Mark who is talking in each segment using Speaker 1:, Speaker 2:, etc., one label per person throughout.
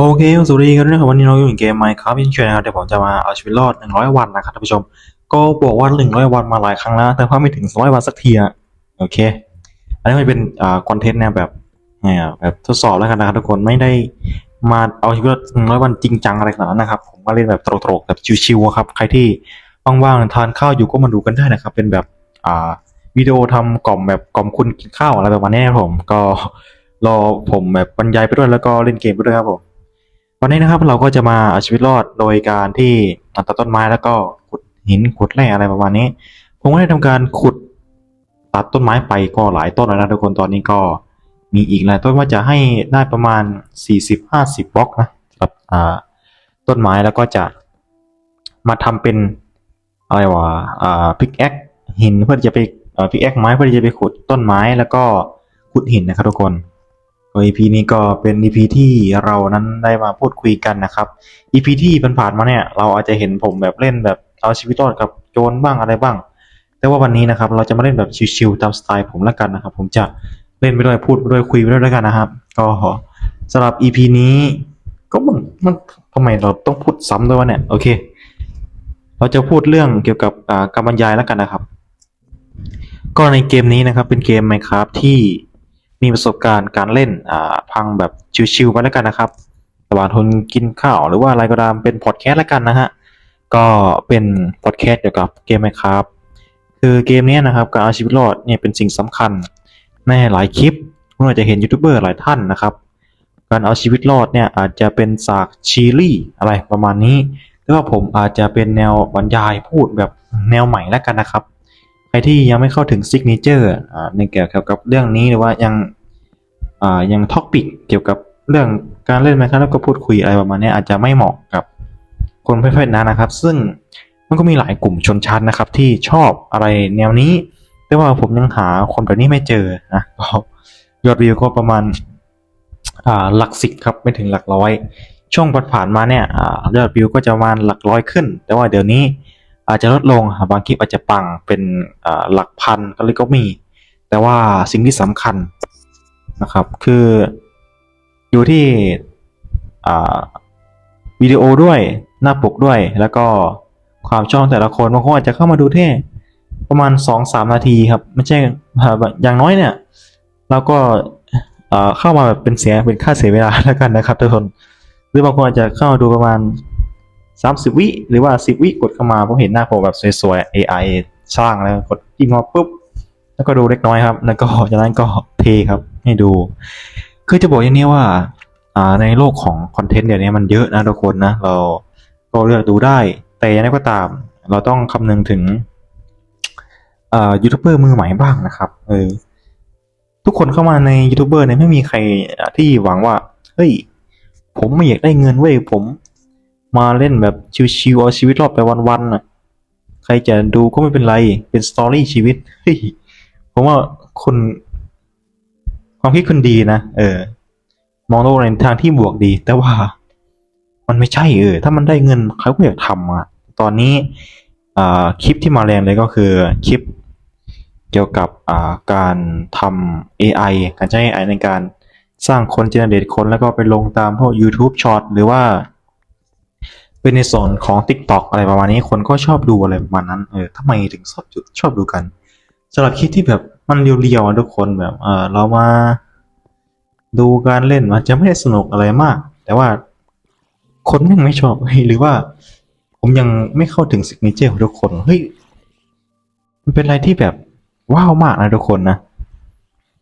Speaker 1: โอเคสวัสดีครับนะครับวันนี้เราอยู่ในเกม Minecraft เชนเคยนะครับเดี๋ยวผมจะมาเอาชีวิตรอด 100 วันนะครับท่านผู้ชม ก็บอกว่า 100 วันมาหลายครั้งแล้ว แต่ว่าไม่ถึง200วันสักทีอะโอเค อันนี้มันเป็นอ่าคอนเทนต์แนวแบบไงอะแบบทดสอบแล้วกันนะครับทุกคนไม่ได้มาเอาชีวิตรอด100 วันจริงจังอะไรขนาดนั้นนะครับ ผมก็เล่นแบบตลกๆแบบชิวๆครับใครที่ว่างๆทานข้าวอยู่ก็มาดูกันได้นะครับ เป็นแบบอ่าวิดีโอทำกล่อมแบบกล่อมคุณกินข้าวอะไรประมาณนี้ครับผมก็รอผมแบบบรรยายไปด้วยแล้วก็เล่นเกมไปด้วยครับผม วันนี้นะครับเราก็จะมาเอาชีวิตรอดโดยการที่ตัดต้นไม้แล้วก็ขุดหินขุดแร่อะไรประมาณนี้ ผมก็ได้ทำการขุดตัดต้นไม้ไปก็หลายต้นแล้วนะทุกคนตอนนี้ก็มีอีกหลายต้นว่าจะให้ได้ประมาณ 40-50บล็อกนะสำหรับต้นไม้แล้วก็จะมาทำเป็นอะไรวะพิกแอคหินเพื่อจะไปพิกแอคไม้เพื่อจะไปขุดต้นไม้แล้วก็ขุดหินนะครับทุกคน ก็ EP นี้ก็เป็น EP ที่เรานั้นได้มาพูดคุยกันนะครับ EP ที่ผ่านๆมาเนี่ย เราอาจจะเห็นผมแบบเล่นแบบเอาชีวิตรอดกับโจรบ้างอะไรบ้าง แต่ว่าวันนี้นะครับเราจะมาเล่นแบบชิวๆตามสไตล์ผมแล้วกันนะครับ ผมจะเล่นไปด้วยพูดไปด้วยคุยไปด้วยแล้วกันนะครับก็สำหรับ EP นี้ ก็มันมันทำไมเราต้องพูดซ้ำด้วยวะเนี่ยโอเค เราจะพูดเรื่องเกี่ยวกับการบรรยายแล้วกันนะครับ ก็ในเกมนี้นะครับเป็นเกม Minecraft ที่ มีประสบการณ์การเล่นอ่าพังแบบชิวๆไปแล้วกันนะครับระหว่างทนกินข้าวหรือว่าอะไรก็ตามเป็นพอดแคสต์แล้วกันนะฮะก็เป็นพอดแคสต์เกี่ยวกับเกม Minecraft คือเกมนี้นะครับการเอาชีวิตรอดเนี่ยเป็นสิ่งสำคัญในหลายคลิปคุณอาจจะเห็นยูทูบเบอร์หลายท่านนะครับ การเอาชีวิตรอดเนี่ยอาจจะเป็นสากชีลี่อะไรประมาณนี้แต่ว่าผมอาจจะเป็นแนวบรรยายพูดแบบแนวใหม่แล้วกันนะครับ ที่ยังไม่เข้าถึงซิกเนเจอร์ในเกี่ยวกับเรื่องนี้หรือว่ายังอ่ายังท็อปิกเกี่ยวกับเรื่องการเล่นไหมครับแล้วก็พูดคุยอะไรประมาณนี้อาจจะไม่เหมาะกับคนประเภทนั้นนะครับ ซึ่งมันก็มีหลายกลุ่มชนชั้นนะครับ ที่ชอบอะไรแนวนี้ แต่ว่าผมยังหาคนแบบนี้ไม่เจอนะก็ยอดวิวก็ประมาณหลักสิบครับไม่ถึงหลักร้อย ช่วงผ่านๆมาเนี่ยยอดวิวก็จะประมาณหลักร้อยขึ้น แต่ว่าเดี๋ยวนี้ อาจจะลดลงบางคลิปอาจจะปังเป็นหลักพันก็เลยก็มี แต่ว่าสิ่งที่สำคัญนะครับ คืออยู่ที่วิดีโอด้วยหน้าปกด้วย แล้วก็ความชอบแต่ละคนบางคนอาจจะเข้ามาดูแค่ประมาณ 2-3 นาทีครับ ไม่ใช่อย่างน้อยเนี่ย เราก็เข้ามาแบบเป็นเสียเป็นค่าเสียเวลาแล้วกันนะครับทุกคน หรือบางคนอาจจะเข้ามาดูประมาณ สามสิบวิหรือว่าสิบวิกดเข้ามาผมเห็นหน้าผมแบบสวยๆ AI สร้างแล้วกดจิ้มมาปุ๊บ แล้วก็ดูเล็กน้อยครับ แล้วก็จากนั้นก็เทครับให้ดู คือจะบอกอย่างนี้ว่าในโลกของคอนเทนต์เดี๋ยวนี้มันเยอะนะทุกคนนะ เราก็เลือกดูได้ แต่ยังไงก็ตาม เราต้องคำนึงถึงยูทูบเบอร์มือใหม่บ้างนะครับเออทุกคนเข้ามาในยูทูบเบอร์เนี่ยไม่มีใครที่หวังว่า เฮ้ย ผมไม่อยากได้เงินเว้ยผม มาเล่นแบบชิวๆเอาชีวิตรอดไปวันๆน่ะ ใครจะดูก็ไม่เป็นไร เป็นสตอรี่ชีวิตเฮ้ยผมว่าคุณความคิดคุณดีนะ เออ มองโลกในทางที่บวกดี แต่ว่า มันไม่ใช่เออ ถ้ามันได้เงินเขาก็อยากทำอะ ตอนนี้อ่าคลิปที่มาแรงเลยก็คือคลิปเกี่ยวกับอ่าการทำ AI การใช้ AI ในการสร้างคนเจเนเรตคนแล้วก็ไปลงตามพวก YouTube Short หรือว่า เป็นในส่วนของ TikTok อะไรประมาณนี้คนก็ชอบดูอะไรประมาณนั้นเออทำไมถึงชอบจุดชอบดูกันสำหรับคลิปที่แบบมันเรียวๆทุกคนแบบเออเรามาดูการเล่นมันจะไม่ได้สนุกอะไรมาก แต่ว่าคนยังไม่ชอบหรือว่า ผมยังไม่เข้าถึงสิกเนเจอร์ของทุกคนเฮ้ยมันเป็นอะไรที่แบบว้าวมากนะทุกคนนะ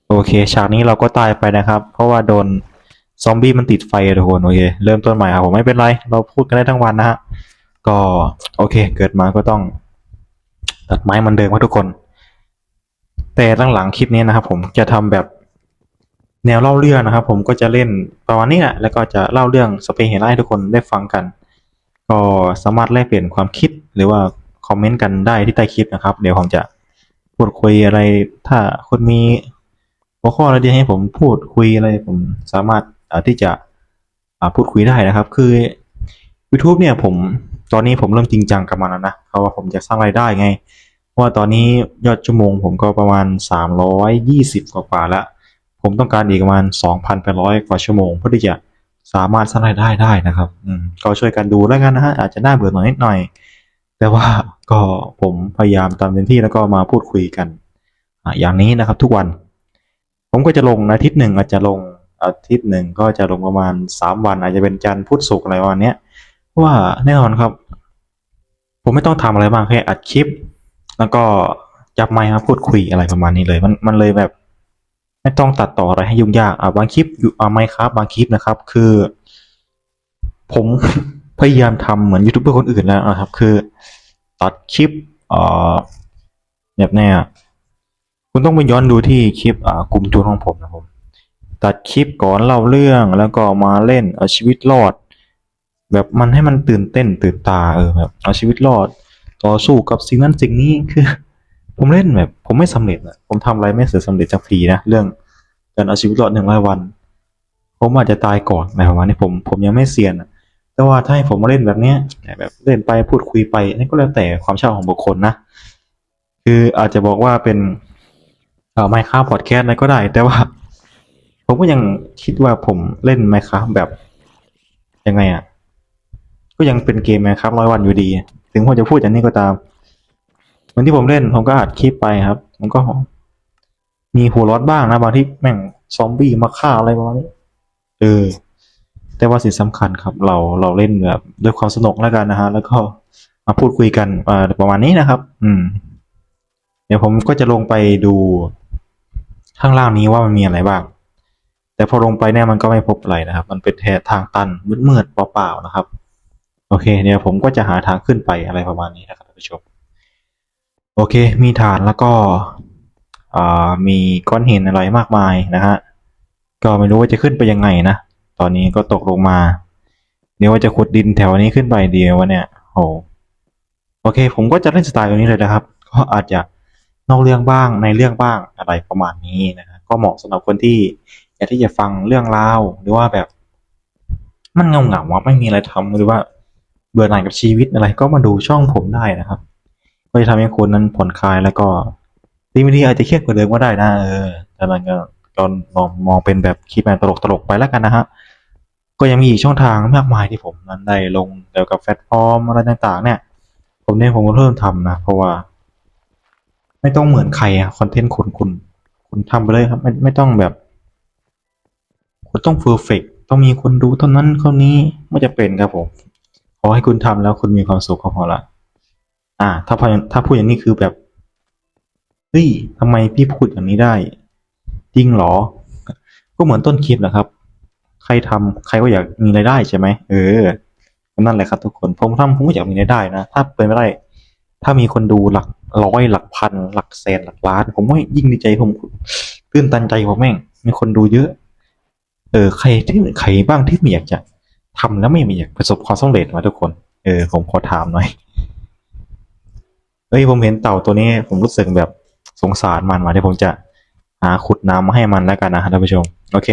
Speaker 1: โอเคฉากนี้เราก็ตายไปนะครับ เพราะว่าโดน ซอมบี้มันติดไฟทุกคนโอเค เริ่มต้นใหม่ครับผมไม่เป็นไร เราพูดกันได้ทั้งวันนะฮะ ก็โอเค เกิดมาก็ต้อง ตัดไม้มันเดิมครับทุกคน แต่ตั้งหลังคลิปนี้นะครับผมจะทำแบบแนวเล่าเรื่องนะครับผมก็จะเล่นประมาณนี้แหละแล้วก็จะเล่าเรื่องสเปนเฮล่าให้ทุกคนได้ฟังกัน ก็สามารถแลกเปลี่ยนความคิดหรือว่าคอมเมนต์กันได้ที่ใต้คลิปนะครับ เดี๋ยวผมจะพูดคุยอะไร ถ้าคนมีหัวข้ออะไรดีให้ผมพูดคุยอะไรผมสามารถ ที่จะพูดคุยได้นะครับ คือ YouTube เนี่ยผมตอนนี้ผมเริ่มจริงจังกับมันแล้วนะเพราะว่าผมจะสร้างรายได้ไง เพราะว่าตอนนี้ยอดชั่วโมงผมก็ประมาณ 320 กว่าๆแล้วผมต้องการอีกประมาณ 2,800 กว่าชั่วโมงเพื่อที่จะสามารถสร้างรายได้ได้นะครับอืมก็ช่วยกันดูแล้วกันนะฮะอาจจะน่าเบื่อหน่อยนิดหน่อย แต่ว่าก็ผมพยายามทำเต็มที่แล้วก็มาพูดคุยกัน อย่างนี้นะครับทุกวัน ผมก็จะลงอาทิตย์หนึ่งอาจจะลง อาทิตย์หนึ่งก็จะลงประมาณสามวันอาจจะเป็นจันทร์พุธศุกร์อะไรประมาณเนี้ยว่าแน่นอนครับ ผมไม่ต้องทำอะไรมากแค่อัดคลิป แล้วก็จับไมค์มาพูดคุยอะไรประมาณนี้เลย มันมันเลยแบบ ไม่ต้องตัดต่ออะไรให้ยุ่งยากอะบางคลิปอยู่อ่าไม่ครับ บางคลิปนะครับ คือ ผมพยายามทำเหมือนยูทูบเบอร์คนอื่นแล้วนะครับ คือตัดคลิปเอ่อแบบเนี้ยคุณต้องไปย้อนดูที่คลิปอ่ากลุ่มจูนของผมนะผม ตัดคลิปก่อนเล่าเรื่องแล้วก็มาเล่นเอาชีวิตรอด แบบมันให้มันตื่นเต้นตื่นตาเออแบบเอาชีวิตรอด ต่อสู้กับสิ่งนั้นสิ่งนี้คือ ผมเล่นแบบ ผมไม่สำเร็จอะผมทำอะไรไม่เสร็จสำเร็จสักทีนะเรื่องการเอาชีวิตรอดหนึ่งร้อยวันผมอาจจะตายก่อนในประมาณนี้ผมผมยังไม่เซียนะแต่ว่าถ้าให้ผมมาเล่นแบบเนี้ยแบบเล่นไปพูดคุยไปนี่ก็แล้วแต่ความชอบของบุคคลนะ คืออาจจะบอกว่าเป็นเอ่อไมค์ค a f พอดแคสต์อะไรก็ได้ แต่ว่า ผมก็ยังคิดว่าผมเล่นไหมค์ค a f แบบ ยังไงอะก็ยังเป็นเกมไมค์ค a f ร้อยวันอยู่ดี ถึงผมจะพูดอย่างนี้ก็ตามเหมือนที่ผมเล่น ผมก็อัดคลิปไปครับผมก็ มีหัวร้อนบ้างนะบางที่แม่งซอมบี้มาฆ่าอะไรประมาณนี้เออแต่ว่าสิ่งสำคัญครับ เราเราเล่นแบบด้วยความสนุกแล้วกันนะฮะ แล้วก็มาพูดคุยกันอ่าประมาณนี้นะครับ อืม เดี๋ยวผมก็จะลงไปดูข้างล่างนี้ว่ามันมีอะไรบ้าง แต่พอลงไปเนี่ยมันก็ไม่พบอะไรนะครับ มันเป็นแททางตันมืดๆเปล่าๆนะครับ โอเคเดี๋ยวผมก็จะหาทางขึ้นไปอะไรประมาณนี้นะครับท่านผู้ชม โอเค มีฐานแล้วก็มีก้อนหินอะไรมากมายนะฮะ ก็ไม่รู้ว่าจะขึ้นไปยังไงนะ ตอนนี้ก็ตกลงมา เดี๋ยวว่าจะขุดดินแถวนี้ขึ้นไปเดียววะเนี่ยโหโอเค ผมก็จะเล่นสไตล์แบบนี้เลยนะครับ ก็อาจจะนอกเรื่องบ้างในเรื่องบ้างอะไรประมาณนี้นะฮะก็เหมาะสำหรับคนที่ อยากที่จะฟังเรื่องราวหรือว่าแบบ มันเงาเงาว่าไม่มีอะไรทำหรือว่าเบื่อหน่ายกับชีวิตอะไรก็มาดูช่องผมได้นะครับก็จะทำให้คุณนั้นผ่อนคลายแล้วก็ดีไม่ดีอาจจะเครียดกว่าเดิมก็ได้นะเออแต่มันก็ก็มองมองเป็นแบบคลิปแบบตลกๆไปแล้วกันนะฮะก็ยังมีอีกช่องทางมากมายที่ผมนั้นได้ลงเกี่ยวกับแพลตฟอร์มอะไรต่างๆ เนี่ย ผมเนี่ยผมก็เริ่มทำนะเพราะว่า ไม่ต้องเหมือนใครอะคอนเทนต์คุณคุณคุณทำไปเลยครับ ไม่ไม่ต้องแบบ คุณต้องเพอร์เฟกต้องมีคนดูเท่านั้นเท่านี้ไม่จะเป็นครับผมขอให้คุณทำแล้วคุณมีความสุขก็พอละอ่า ถ้าพถ้าพูดอย่างนี้คือแบบเฮ้ยทำไมพี่พูดอย่างนี้ได้ จริงเหรอ ก็เหมือนต้นคลิปนะครับ ใครทำใครก็อยากมีรายได้ใช่ไหมเออนั่นแหละครับทุกคนผมทำผมก็อยากมีรายได้นะถ้าเป็นไม่ได้ ถ้ามีคนดูหลักร้อยหลักพัน หลักแสนหลักล้าน ผมว่ายิ่งดีใจผมตื่นตันใจผมแม่งมีคนดูเยอะ เออใครที่ใครบ้างที่ไม่อยากจะทำแล้วไม่อยากประสบความสำเร็จมาทุกคน เออผมขอถามหน่อยเฮ้ยผมเห็นเต่าตัวนี้ ผมรู้สึกแบบสงสารมันมาเดี๋ยวผมจะหาขุดน้ำมาให้มันแล้วกันนะท่านผู้ชม โอเค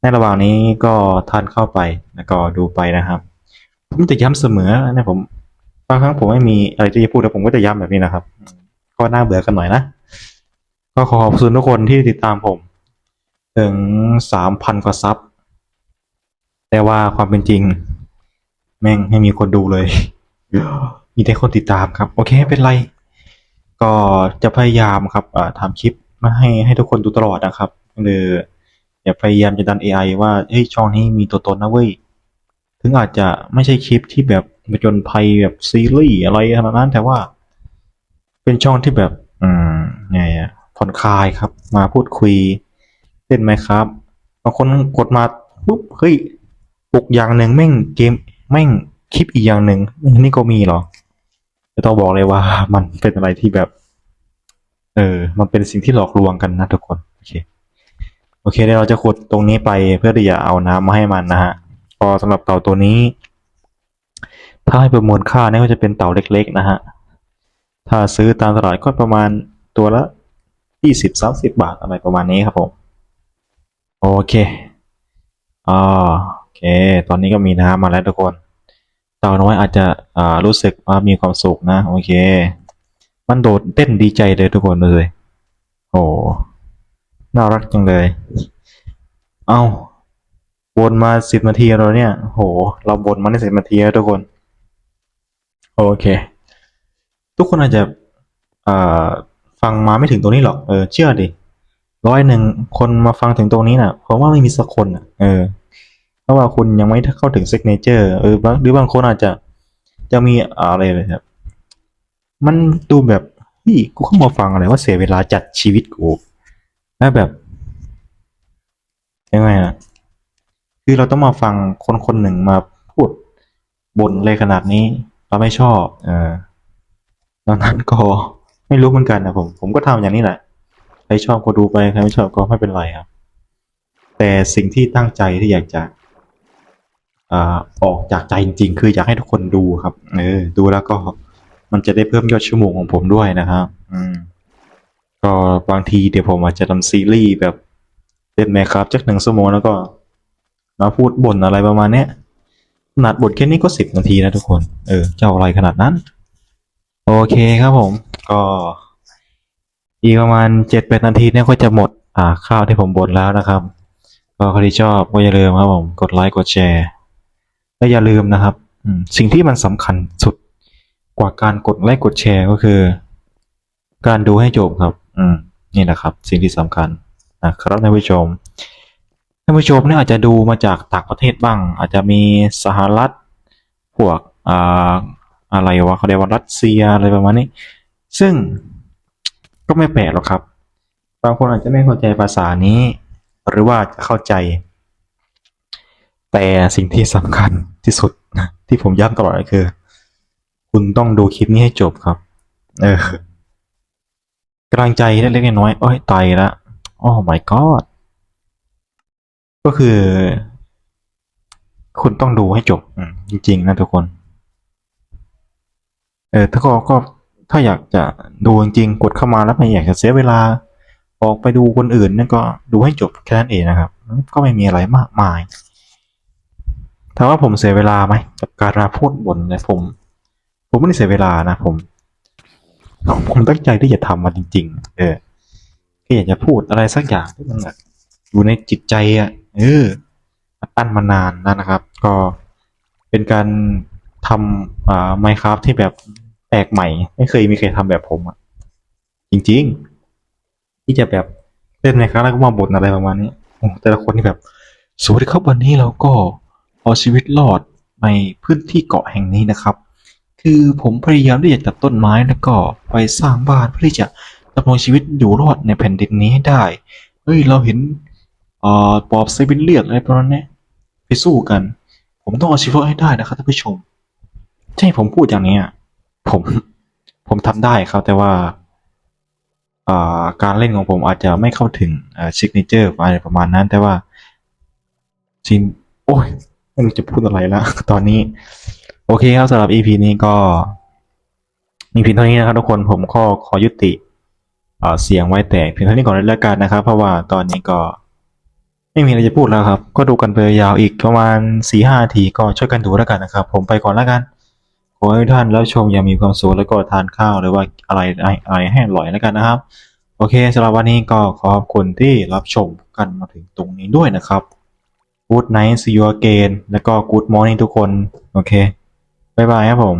Speaker 1: ในระหว่างนี้ก็ทานเข้าไปแล้วก็ดูไปนะครับ ผมจะย้ำเสมอนะผมบางครั้งผมไม่มีอะไรที่จะพูดแล้วผมก็จะย้ำแบบนี้นะครับ ก็น่าเบื่อกันหน่อยนะ ก็ขอขอบคุณทุกคนที่ติดตามผม ถึงสามพันกว่าซับ แต่ว่าความเป็นจริง แม่งไม่มีคนดูเลย มีแต่คนติดตามครับ โอเคไม่เป็นไร ก็จะพยายามครับทำคลิปมาให้ให้ทุกคนดูตลอดนะครับหรืออย่าพยายามจะดัน AI ว่าเฮ้ยช่องนี้มีตัวตนนะเว้ย ถึงอาจจะไม่ใช่คลิปที่แบบผจญภัยแบบซีรีส์อะไรขนาดนั้น แต่ว่าเป็นช่องที่แบบ อืมไงผ่อนคลายครับ มาพูดคุย เล่นไหมครับบางคนกดมาปุ๊บเฮ้ยปลุกอย่างหนึ่งแม่งเกมแม่งคลิปอีกอย่างหนึ่งนี่ก็มีเหรอจะต้องบอกเลยว่ามันเป็นอะไรที่แบบ เออ มันเป็นสิ่งที่หลอกลวงกันนะทุกคนโอเคโอเคเดี๋ยวเราจะขุดตรงนี้ไปเพื่อที่จะเอาน้ำมาให้มันนะฮะก็สำหรับเต่าตัวนี้ ถ้าให้ประมวลค่าเนี่ยก็จะเป็นเต่าเล็ก ๆ นะฮะถ้าซื้อตามตลาดก็ประมาณตัวละยี่สิบสามสิบบาทอะไรประมาณนี้ครับผม เคอ่าโอเค ตอนนี้ก็มีน้ำมาแล้วทุกคนเต่าน้อยอาจจะอ่ารู้สึกว่ามีความสุขนะ โอเค มันโดดเต้นดีใจเลยทุกคนเลยโอ้น่ารักจังเลย เอาวนมาสิบนาทีแล้วเนี่ยโห เราวนมาได้สิบนาทีแล้วทุกคน โอเค ทุกคนอาจจะอ่าฟังมาไม่ถึงตรงนี้หรอก เออ เชื่อดิ ร้อยหนึ่งคนมาฟังถึงตรงนี้น่ะเพราะว่าไม่มีสักคนอะ เออ เพราะว่าคุณยังไม่เข้าถึง s ิกเนเจอร์เออบางหรือบางคนอาจจะจะมีอะไรเลยครับ มันดูแบบเฮ้ยกูเข้ามาฟังอะไรว่าเสียเวลาจัดชีวิตกูแล้วแบบยังไงอะ คือเราต้องมาฟังคนคนหนึ่งมาพูดบ่นอะไรขนาดนี้ เราไม่ชอบ เออตอนนั้นก็ไม่รู้เหมือนกันนะผม ผมก็ทำอย่างนี้แหละ ใครชอบก็ดูไปใครไม่ชอบก็ไม่เป็นไรครับ แต่สิ่งที่ตั้งใจที่อยากจะออกจากใจจริง ๆ คืออยากให้ทุกคนดูครับ เออ ดูแล้วก็มันจะได้เพิ่มยอดชั่วโมงของผมด้วยนะครับ อืม ก็บางทีเดี๋ยวผมอาจจะทำซีรีส์แบบเล่นแมครับจักหนึ่งชั่วโมงแล้วก็มาพูดบ่นอะไรประมาณเนี้ยขนาดบทแค่นี้ก็สิบนาทีนะทุกคน เออจะเอาอะไรขนาดนั้น โอเคครับผม ก็ อีกประมาณเจ็ดแปดนาทีเนี่ยก็จะหมดอ่าข้าวที่ผมบ่นแล้วนะครับ ก็ใครที่ชอบก็อย่าลืมครับผมกดไลค์กดแชร์และอย่าลืมนะครับสิ่งที่มันสำคัญสุดกว่าการกดไลค์กดแชร์ก็คือ การดูให้จบครับ อืมนี่นะครับ สิ่งที่สำคัญนะครับท่านผู้ชมท่านผู้ชมเนี่ยอาจจะดูมาจากต่างประเทศบ้าง อาจจะมีสหรัฐพวกอ่าอะไรวะเขาเรียกว่ารัสเซียอะไรประมาณนี้ ซึ่ง ก็ไม่แปลกหรอกครับ บางคนอาจจะไม่เข้าใจภาษานี้ หรือว่าจะเข้าใจ แต่สิ่งที่สำคัญที่สุดที่ผมย้ำตลอดก็คือ คุณต้องดูคลิปนี้ให้จบครับ เออกำลังใจเล็กๆน้อยๆโอ้ยตายละโอ้ my god ก็คือ คุณต้องดูให้จบจริงๆนะทุกคน เออถ้าก็ก็ ถ้าอยากจะดูจริงๆกดเข้ามาแล้วไม่อยากจะเสียเวลา ออกไปดูคนอื่นนั่นก็ดูให้จบแค่นั้นเองนะครับ ก็ไม่มีอะไรมากมายถามว่าผมเสียเวลาไหมกับการมาพูดบนเนี่ยผม ผมไม่ได้เสียเวลานะผม ผมตั้งใจที่จะทำมันจริง ๆ เออแค่อยากจะพูดอะไรสักอย่างที่มันแบบอยู่ในจิตใจอะเออตั้นมานานแล้วนะครับ ก็เป็นการทำอ่าไมครับที่แบบ แปลกใหม่ ไม่เคยมีใครทำแบบผมอะ จริง ๆ ที่จะแบบเล่นในครั้งแล้วก็มาบ่นอะไรประมาณนี้โอ้แต่ละคนที่แบบสวัสดีครับวันนี้เราก็เอาชีวิตรอดในพื้นที่เกาะแห่งนี้นะครับ คือผมพยายามที่จะตัดต้นไม้แล้วก็ไปสร้างบ้านเพื่อที่จะดำรงชีวิตอยู่รอดในแผ่นดินนี้ให้ได้เฮ้ยเราเห็นเอ่อปอบไซบีเรียนอะไรประมาณนี้ไปสู้กัน ผมต้องเอาชีวิตให้ได้นะครับท่านผู้ชม ใช่ผมพูดอย่างนี้อะ ผมผมทำได้ครับ แต่ว่าการเล่นของผมอาจจะไม่เข้าถึงซิกเนเจอร์อะไรประมาณนั้น แต่ว่าจริงโอ้ยไม่รู้จะพูดอะไรแล้วตอนนี้ โอเคครับสำหรับ EP นี้ก็มีเพียงเท่านี้นะครับทุกคนผมขอขอยุติเสียงไว้แต่เพียงเท่านี้ก่อนเลยแล้วกันนะครับ เพราะว่าตอนนี้ก็ไม่มีอะไรจะพูดแล้วครับ ก็ดูกันไปยาวอีกประมาณสี่ห้านาทีก็ช่วยกันดูแล้วกันนะครับ ผมไปก่อนแล้วกัน ขอให้ทุกท่านรับชมอย่างมีความสุขแล้วก็ทานข้าวหรือว่าอะไรอะไรให้อร่อยแล้วกันนะครับ โอเคสำหรับวันนี้ก็ขอบคุณที่รับชมกันมาถึงตรงนี้ด้วยนะครับ Good night see you again แล้วก็ Good morning ทุกคน โอเค บ๊ายบายครับผม